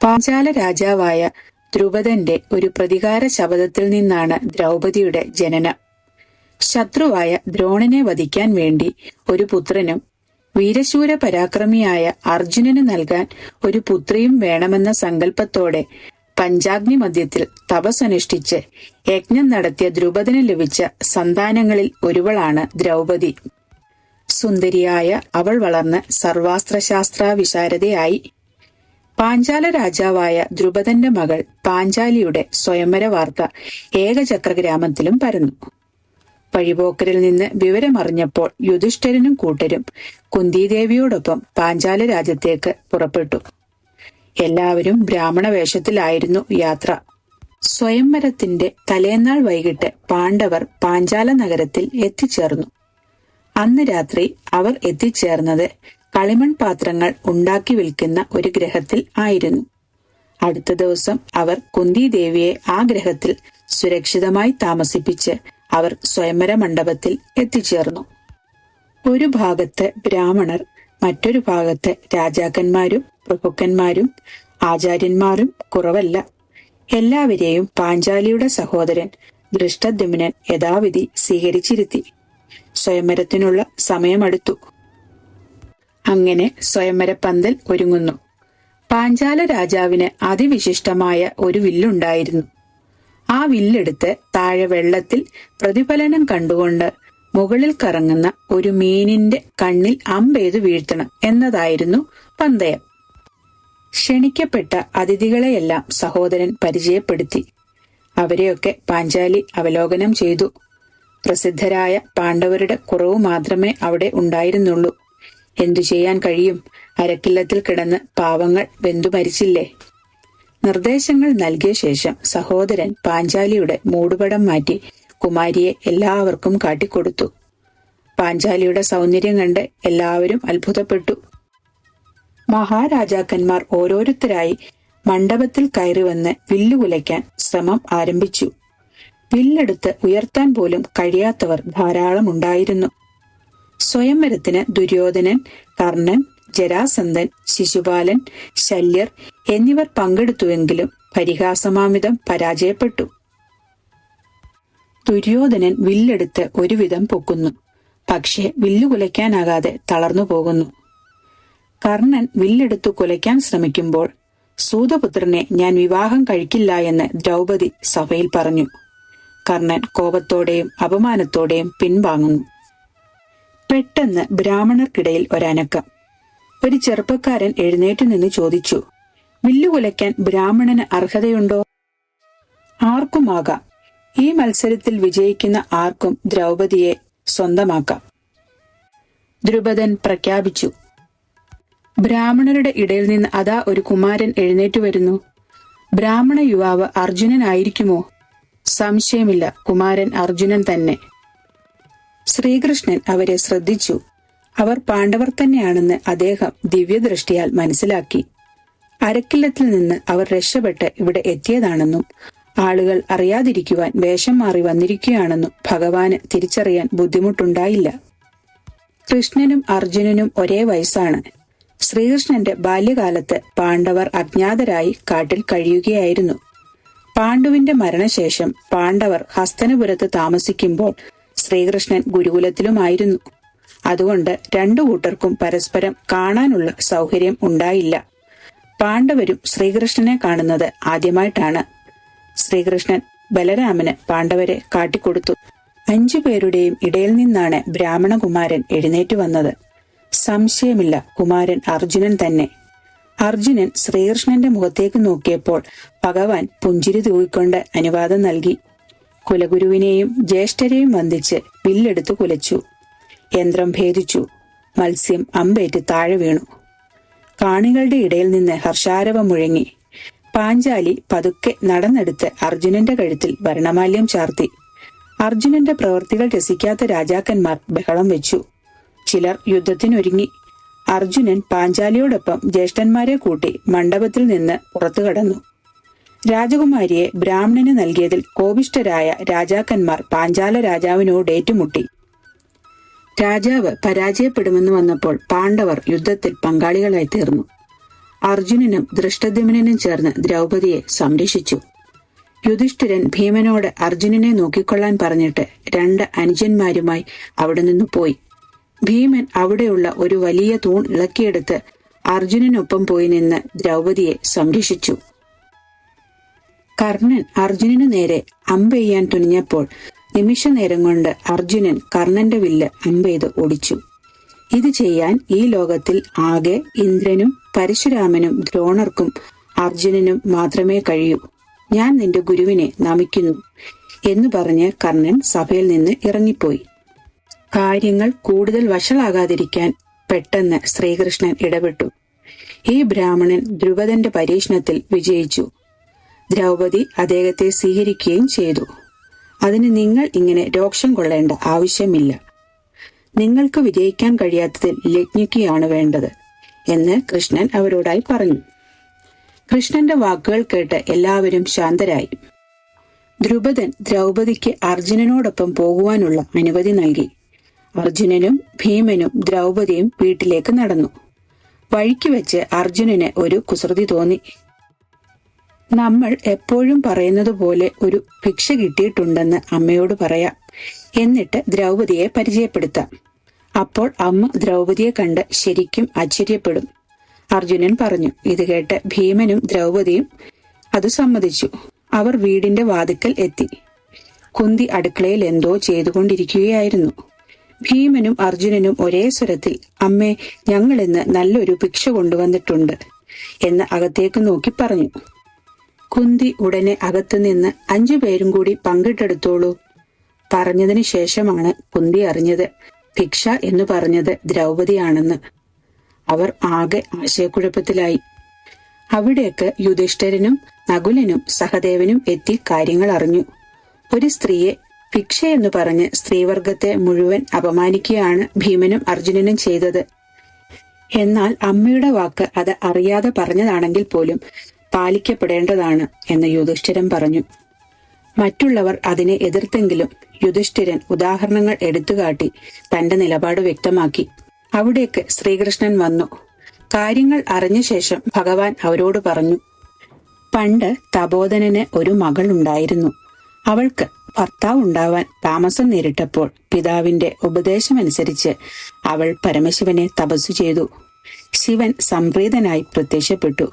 പാഞ്ചാല രാജാവായ ദ്രുപദന്റെ ഒരു പ്രതികാര ശപഥത്തിൽ നിന്നാണ് ദ്രൗപദിയുടെ ജനനം. ശത്രുവായ ദ്രോണനെ വധിക്കാൻ വേണ്ടി ഒരു പുത്രനും വീരശൂര പരാക്രമിയായ അർജുനന് നൽകാൻ ഒരു പുത്രിയും വേണമെന്ന സങ്കല്പത്തോടെ പഞ്ചാഗ്നി മധ്യത്തിൽ തപസ്സനുഷ്ഠിച്ച് യജ്ഞം നടത്തിയ ദ്രുപദന് ലഭിച്ച സന്താനങ്ങളിൽ ഒരുവളാണ് ദ്രൗപദി. സുന്ദരിയായ അവൾ വളർന്ന് സർവാസ്ത്രശാസ്ത്ര വിശാരദയായി പാഞ്ചാല രാജാവായ ദ്രുപദന്റെ മകൾ പാഞ്ചാലിയുടെ സ്വയംവര വാർത്ത ഏകചക്ര ഗ്രാമത്തിലും പരന്നു. വഴിപോക്കരിൽ നിന്ന് വിവരമറിഞ്ഞപ്പോൾ യുധിഷ്ഠിരനും കൂട്ടരും കുന്തിദേവിയോടൊപ്പം പാഞ്ചാല രാജ്യത്തേക്ക് പുറപ്പെട്ടു. എല്ലാവരും ബ്രാഹ്മണ വേഷത്തിലായിരുന്നു യാത്ര. സ്വയംവരത്തിന്റെ തലേന്നാൾ വൈകിട്ട് പാണ്ഡവർ പാഞ്ചാല നഗരത്തിൽ എത്തിച്ചേർന്നു. അന്ന് രാത്രി അവർ എത്തിച്ചേർന്നത് കളിമൺ പാത്രങ്ങൾ ഉണ്ടാക്കി വിൽക്കുന്ന ഒരു ഗ്രഹത്തിൽ ആയിരുന്നു. അടുത്ത ദിവസം അവർ കുന്തി ദേവിയെ ആ ഗ്രഹത്തിൽ സുരക്ഷിതമായി താമസിപ്പിച്ച് അവർ സ്വയംവര മണ്ഡപത്തിൽ എത്തിച്ചേർന്നു. ഒരു ഭാഗത്ത് ബ്രാഹ്മണർ മറ്റൊരു ഭാഗത്ത് രാജാക്കന്മാരും പ്രഭുക്കന്മാരും ആചാര്യന്മാരും കുറവല്ല. എല്ലാവരെയും പാഞ്ചാലിയുടെ സഹോദരൻ ദൃഷ്ടദ്യുമ്നൻ യഥാവിധി സ്വീകരിച്ചിരുത്തി. സ്വയംവരത്തിനുള്ള സമയമടുത്തു. അങ്ങനെ സ്വയംവര പന്തൽ ഒരുങ്ങുന്നു. പാഞ്ചാല രാജാവിന് അതിവിശിഷ്ടമായ ഒരു വില്ലുണ്ടായിരുന്നു. ആ വില്ലെടുത്ത് താഴെ വെള്ളത്തിൽ പ്രതിഫലനം കണ്ടുകൊണ്ട് മുകളിൽ കറങ്ങുന്ന ഒരു മീനിന്റെ കണ്ണിൽ അമ്പെയ്തു വീഴ്ത്തണം എന്നതായിരുന്നു പന്തയം. ക്ഷണിക്കപ്പെട്ട അതിഥികളെയെല്ലാം സഹോദരൻ പരിചയപ്പെടുത്തി. അവരെയൊക്കെ പാഞ്ചാലി അവലോകനം ചെയ്തു. പ്രസിദ്ധരായ പാണ്ഡവരുടെ കുറവ് മാത്രമേ അവിടെ ഉണ്ടായിരുന്നുള്ളൂ. എന്തു ചെയ്യാൻ കഴിയും? അരക്കില്ലത്തിൽ കിടന്ന് പാവങ്ങൾ വെന്തു മരിച്ചില്ലേ? നിർദ്ദേശങ്ങൾ നൽകിയ ശേഷം സഹോദരൻ പാഞ്ചാലിയുടെ മൂടുപടം മാറ്റി കുമാരിയെ എല്ലാവർക്കും കാട്ടിക്കൊടുത്തു. പാഞ്ചാലിയുടെ സൗന്ദര്യം കണ്ട് എല്ലാവരും അത്ഭുതപ്പെട്ടു. മഹാരാജാക്കന്മാർ ഓരോരുത്തരായി മണ്ഡപത്തിൽ കയറി വന്ന് വില്ലുകുലയ്ക്കാൻ ശ്രമം ആരംഭിച്ചു. വില്ലെടുത്ത് ഉയർത്താൻ പോലും കഴിയാത്തവർ ധാരാളം ഉണ്ടായിരുന്നു സ്വയംവരത്തിന് ദുര്യോധനൻ കർണൻ ജരാസന്ധൻ ശിശുപാലൻ ശല്യർ എന്നിവർ പങ്കെടുത്തുവെങ്കിലും പരിഹാസമാമിതം പരാജയപ്പെട്ടു. ദുര്യോധനൻ വില്ലെടുത്ത് ഒരുവിധം പൊക്കുന്നു. പക്ഷേ വില്ലു കുലയ്ക്കാനാകാതെ തളർന്നു പോകുന്നു. കർണൻ വില്ലെടുത്തു കുലയ്ക്കാൻ ശ്രമിക്കുമ്പോൾ സൂതപുത്രനെ ഞാൻ വിവാഹം കഴിക്കില്ല എന്ന് ദ്രൗപദി സഭയിൽ പറഞ്ഞു. കർണൻ കോപത്തോടെയും അപമാനത്തോടെയും പിൻവാങ്ങുന്നു. പെട്ടെന്ന് ബ്രാഹ്മണർക്കിടയിൽ ഒരനക്കം. ഒരു ചെറുപ്പക്കാരൻ എഴുന്നേറ്റ് നിന്ന് ചോദിച്ചു വില്ലുകുലയ്ക്കാൻ ബ്രാഹ്മണന് അർഹതയുണ്ടോ? ആർക്കുമാകാം. ഈ മത്സരത്തിൽ വിജയിക്കുന്ന ആർക്കും ദ്രൗപതിയെ സ്വന്തമാക്കാം. ദ്രുപദൻ പ്രഖ്യാപിച്ചു ബ്രാഹ്മണരുടെ ഇടയിൽ നിന്ന് അതാ ഒരു കുമാരൻ എഴുന്നേറ്റ് വരുന്നു. ബ്രാഹ്മണ യുവാവ് അർജുനനായിരിക്കുമോ? സംശയമില്ല കുമാരൻ അർജുനൻ തന്നെ. ശ്രീകൃഷ്ണൻ അവരെ ശ്രദ്ധിച്ചു. അവർ പാണ്ഡവർ തന്നെയാണെന്ന് അദ്ദേഹം ദിവ്യദൃഷ്ടിയാൽ മനസ്സിലാക്കി. അരക്കില്ലത്തിൽ നിന്ന് അവർ രക്ഷപ്പെട്ട് ഇവിടെ എത്തിയതാണെന്നും ആളുകൾ അറിയാതിരിക്കുവാൻ വേഷം മാറി വന്നിരിക്കുകയാണെന്നും ഭഗവാന് തിരിച്ചറിയാൻ ബുദ്ധിമുട്ടുണ്ടായില്ല. കൃഷ്ണനും അർജുനനും ഒരേ വയസ്സാണ്. ശ്രീകൃഷ്ണന്റെ ബാല്യകാലത്ത് പാണ്ഡവർ അജ്ഞാതരായി കാട്ടിൽ കഴിയുകയായിരുന്നു. പാണ്ഡുവിന്റെ മരണശേഷം പാണ്ഡവർ ഹസ്തനപുരത്ത് താമസിക്കുമ്പോൾ ശ്രീകൃഷ്ണൻ ഗുരുകുലത്തിലുമായിരുന്നു. അതുകൊണ്ട് രണ്ടു കൂട്ടർക്കും പരസ്പരം കാണാനുള്ള സൗകര്യം ഉണ്ടായില്ല. പാണ്ഡവരും ശ്രീകൃഷ്ണനെ കാണുന്നത് ആദ്യമായിട്ടാണ്. ശ്രീകൃഷ്ണൻ ബലരാമന് പാണ്ഡവരെ കാട്ടിക്കൊടുത്തു. അഞ്ചു പേരുടെയും ഇടയിൽ നിന്നാണ് ബ്രാഹ്മണകുമാരൻ എഴുന്നേറ്റ് വന്നത്. സംശയമില്ല കുമാരൻ അർജുനൻ തന്നെ. അർജുനൻ ശ്രീകൃഷ്ണന്റെ മുഖത്തേക്ക് നോക്കിയപ്പോൾ ഭഗവാൻ പുഞ്ചിരി തൂക്കിക്കൊണ്ട് അനുവാദം നൽകി. കുലഗുരുവിനെയും ജ്യേഷ്ഠരെയും വന്ദിച്ച് വില്ലെടുത്തു കുലച്ചു. യന്ത്രം ഭേദിച്ചു. മത്സ്യം അമ്പേറ്റ് താഴെ വീണു. കാണികളുടെ ഇടയിൽ നിന്ന് ഹർഷാരവം മുഴങ്ങി. പാഞ്ചാലി പതുക്കെ നടന്നെടുത്ത് അർജുനന്റെ കഴുത്തിൽ വർണമാല്യം ചാർത്തി. അർജുനന്റെ പ്രവൃത്തികൾ രസിക്കാത്ത രാജാക്കന്മാർ ബഹളം വെച്ചു. ചിലർ യുദ്ധത്തിനൊരുങ്ങി. അർജുനൻ പാഞ്ചാലിയോടൊപ്പം ജ്യേഷ്ഠന്മാരെ കൂട്ടി മണ്ഡപത്തിൽ നിന്ന് പുറത്തു കടന്നു. രാജകുമാരിയെ ബ്രാഹ്മണന് നൽകിയതിൽ കോപിഷ്ഠരായ രാജാക്കന്മാർ പാഞ്ചാല രാജാവിനോട് ഏറ്റുമുട്ടി. രാജാവ് പരാജയപ്പെടുമെന്ന് വന്നപ്പോൾ പാണ്ഡവർ യുദ്ധത്തിൽ പങ്കാളികളായി തീർന്നു. അർജുനനും ദൃഷ്ടദ്യുമനും ചേർന്ന് ദ്രൗപതിയെ സംരക്ഷിച്ചു. യുധിഷ്ഠിരൻ ഭീമനോട് അർജുനനെ നോക്കിക്കൊള്ളാൻ പറഞ്ഞിട്ട് രണ്ട് അനുജന്മാരുമായി അവിടെ നിന്ന് പോയി. ഭീമൻ അവിടെയുള്ള ഒരു വലിയ തൂൺ ഇളക്കിയെടുത്ത് അർജുനനൊപ്പം പോയി നിന്ന് ദ്രൗപതിയെ സംരക്ഷിച്ചു. കർണൻ അർജുനന് നേരെ അമ്പെയ്യാൻ തുനിഞ്ഞപ്പോൾ നിമിഷ നേരം കൊണ്ട് അർജുനൻ കർണന്റെ വില്ല് അമ്പെയ്ത് ഒടിച്ചു ഇത് ചെയ്യാൻ ഈ ലോകത്തിൽ ആകെ ഇന്ദ്രനും പരശുരാമനും ദ്രോണർക്കും അർജുനനും മാത്രമേ കഴിയൂ. ഞാൻ നിന്റെ ഗുരുവിനെ നമിക്കുന്നു എന്ന് പറഞ്ഞ് കർണൻ സഭയിൽ നിന്ന് ഇറങ്ങിപ്പോയി. കാര്യങ്ങൾ കൂടുതൽ വഷളാകാതിരിക്കാൻ പെട്ടെന്ന് ശ്രീകൃഷ്ണൻ ഇടപെട്ടു. ഈ ബ്രാഹ്മണൻ ധ്രുപദന്റെ പരീക്ഷണത്തിൽ വിജയിച്ചു. ദ്രൗപദി അദ്ദേഹത്തെ സ്വീകരിക്കുകയും ചെയ്തു. അതിന് നിങ്ങൾ ഇങ്ങനെ രോക്ഷം കൊള്ളേണ്ട ആവശ്യമില്ല. നിങ്ങൾക്ക് വിജയിക്കാൻ കഴിയാത്തതിൽ ലജ്ഞിക്കുകയാണ് വേണ്ടത് എന്ന് കൃഷ്ണൻ അവരോടായി പറഞ്ഞു. കൃഷ്ണന്റെ വാക്കുകൾ കേട്ട് എല്ലാവരും ശാന്തരായി. ദ്രുപദൻ ദ്രൗപദിക്ക് അർജുനനോടൊപ്പം പോകുവാനുള്ള അനുമതി നൽകി. അർജുനനും ഭീമനും ദ്രൗപദിയും വീട്ടിലേക്ക് നടന്നു. വഴിക്ക് വെച്ച് അർജുനന് ഒരു കുസൃതി തോന്നി. നമ്മൾ എപ്പോഴും പറയുന്നത് പോലെ ഒരു ഭിക്ഷ കിട്ടിയിട്ടുണ്ടെന്ന് അമ്മയോട് പറയാം. എന്നിട്ട് ദ്രൗപതിയെ പരിചയപ്പെടുത്താം. അപ്പോൾ അമ്മ ദ്രൗപതിയെ കണ്ട് ശരിക്കും ആശ്ചര്യപ്പെടും. അർജുനൻ പറഞ്ഞു ഇത് കേട്ട് ഭീമനും ദ്രൗപതിയും അത് സമ്മതിച്ചു. അവർ വീടിന്റെ വാതിക്കൽ എത്തി. കുന്തി അടുക്കളയിൽ എന്തോ ചെയ്തുകൊണ്ടിരിക്കുകയായിരുന്നു. ഭീമനും അർജുനനും ഒരേ സ്വരത്തിൽ അമ്മേ ഞങ്ങൾ ഇന്ന് നല്ലൊരു ഭിക്ഷ കൊണ്ടുവന്നിട്ടുണ്ട് എന്ന് അകത്തേക്ക് നോക്കി പറഞ്ഞു. കുന്തി ഉടനെ അകത്തുനിന്ന് അഞ്ചു പേരും കൂടി പങ്കിട്ടെടുത്തോളൂ. പറഞ്ഞതിന് ശേഷമാണ് കുന്തി അറിഞ്ഞത് ഭിക്ഷ എന്ന് പറഞ്ഞത് ദ്രൗപതിയാണെന്ന്. അവർ ആകെ ആശയക്കുഴപ്പത്തിലായി. അവിടേക്ക് യുധിഷ്ഠിരനും നകുലനും സഹദേവനും എത്തി കാര്യങ്ങൾ അറിഞ്ഞു. ഒരു സ്ത്രീയെ ഭിക്ഷ എന്ന് പറഞ്ഞ് സ്ത്രീവർഗത്തെ മുഴുവൻ അപമാനിക്കുകയാണ് ഭീമനും അർജുനനും ചെയ്തത്. എന്നാൽ അമ്മയുടെ വാക്ക് അത് അറിയാതെ പറഞ്ഞതാണെങ്കിൽ പോലും പാലിക്കപ്പെടേണ്ടതാണ് എന്ന് യുധിഷ്ഠിരൻ പറഞ്ഞു. മറ്റുള്ളവർ അതിനെ എതിർത്തെങ്കിലും യുധിഷ്ഠിരൻ ഉദാഹരണങ്ങൾ എടുത്തുകാട്ടി തന്റെ നിലപാട് വ്യക്തമാക്കി. അവിടേക്ക് ശ്രീകൃഷ്ണൻ വന്നു. കാര്യങ്ങൾ അറിഞ്ഞ ശേഷം ഭഗവാൻ അവരോട് പറഞ്ഞു പണ്ട് തപോധനന് ഒരു മകൾ ഉണ്ടായിരുന്നു. അവൾക്ക് ഭർത്താവ് ഉണ്ടാവാൻ താമസം നേരിട്ടപ്പോൾ പിതാവിന്റെ ഉപദേശമനുസരിച്ച് അവൾ പരമശിവനെ തപസ്സു ചെയ്തു. ശിവൻ സംപ്രീതനായി പ്രത്യക്ഷപ്പെട്ടു.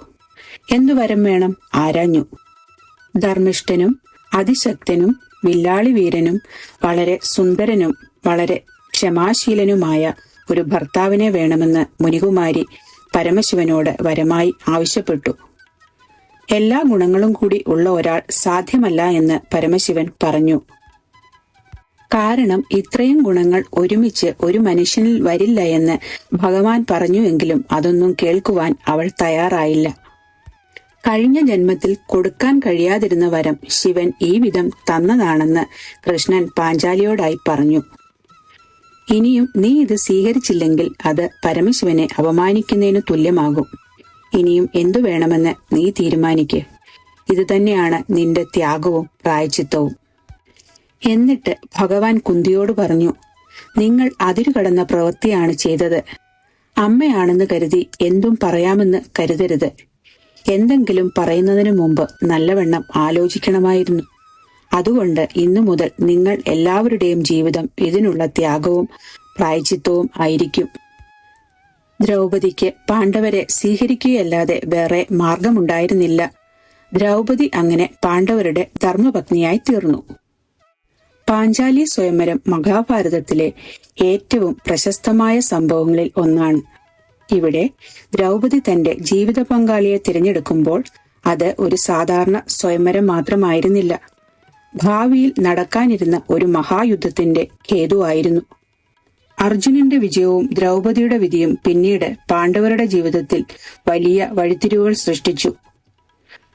എന്തു വരം വേണം? ആരാഞ്ഞു. ധർമ്മിഷ്ഠനും അതിശക്തനും വില്ലാളി വീരനും വളരെ സുന്ദരനും വളരെ ക്ഷമാശീലനുമായ ഒരു ഭർത്താവിനെ വേണമെന്ന് മുനികുമാരി പരമശിവനോട് വരമായി ആവശ്യപ്പെട്ടു. എല്ലാ ഗുണങ്ങളും കൂടി ഉള്ള ഒരാൾ സാധ്യമല്ല എന്ന് പരമശിവൻ പറഞ്ഞു. കാരണം ഇത്രയും ഗുണങ്ങൾ ഒരുമിച്ച് ഒരു മനുഷ്യനിൽ വരില്ല എന്ന് ഭഗവാൻ പറഞ്ഞുവെങ്കിലും അതൊന്നും കേൾക്കുവാൻ അവൾ തയ്യാറായില്ല. കഴിഞ്ഞ ജന്മത്തിൽ കൊടുക്കാൻ കഴിയാതിരുന്ന വരം ശിവൻ ഈ വിധം തന്നതാണെന്ന് കൃഷ്ണൻ പാഞ്ചാലിയോടായി പറഞ്ഞു. ഇനിയും നീ ഇത് സ്വീകരിച്ചില്ലെങ്കിൽ അത് പരമശിവനെ അപമാനിക്കുന്നതിന് തുല്യമാകും. ഇനിയും എന്തു വേണമെന്ന് നീ തീരുമാനിക്ക്. ഇത് തന്നെയാണ് നിന്റെ ത്യാഗവും പ്രായച്ചിത്തവും. എന്നിട്ട് ഭഗവാൻ കുന്തിയോട് പറഞ്ഞു നിങ്ങൾ അതിരുകടന്ന പ്രവൃത്തിയാണ് ചെയ്തത്. അമ്മയാണെന്ന് കരുതി എന്തും പറയാമെന്ന് കരുതരുത്. എന്തെങ്കിലും പറയുന്നതിനു മുമ്പ് നല്ലവണ്ണം ആലോചിക്കണമായിരുന്നു. അതുകൊണ്ട് ഇന്നു മുതൽ നിങ്ങൾ എല്ലാവരുടെയും ജീവിതം ഇതിനുള്ള ത്യാഗവും പ്രായച്ചിത്വവും ആയിരിക്കും. ദ്രൗപദിക്ക് പാണ്ഡവരെ സ്വീകരിക്കുകയല്ലാതെ വേറെ മാർഗമുണ്ടായിരുന്നില്ല. ദ്രൗപദി അങ്ങനെ പാണ്ഡവരുടെ ധർമ്മപത്നിയായി തീർന്നു. പാഞ്ചാലി സ്വയംവരം മഹാഭാരതത്തിലെ ഏറ്റവും പ്രശസ്തമായ സംഭവങ്ങളിൽ ഒന്നാണ് ഇവിടെ ദ്രൗപദി തന്റെ ജീവിത പങ്കാളിയെ തിരഞ്ഞെടുക്കുമ്പോൾ അത് ഒരു സാധാരണ സ്വയംവരം മാത്രമായിരുന്നില്ല. ഭാവിയിൽ നടക്കാനിരുന്ന ഒരു മഹായുദ്ധത്തിന്റെ ഹേതുവായിരുന്നു അർജുനന്റെ വിജയവും ദ്രൗപദിയുടെ വിധിയും പിന്നീട് പാണ്ഡവരുടെ ജീവിതത്തിൽ വലിയ വഴിത്തിരിവുകൾ സൃഷ്ടിച്ചു.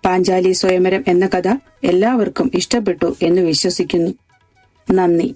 പാഞ്ചാലി സ്വയംവരം എന്ന കഥ എല്ലാവർക്കും ഇഷ്ടപ്പെട്ടു എന്ന് വിശ്വസിക്കുന്നു. നന്ദി.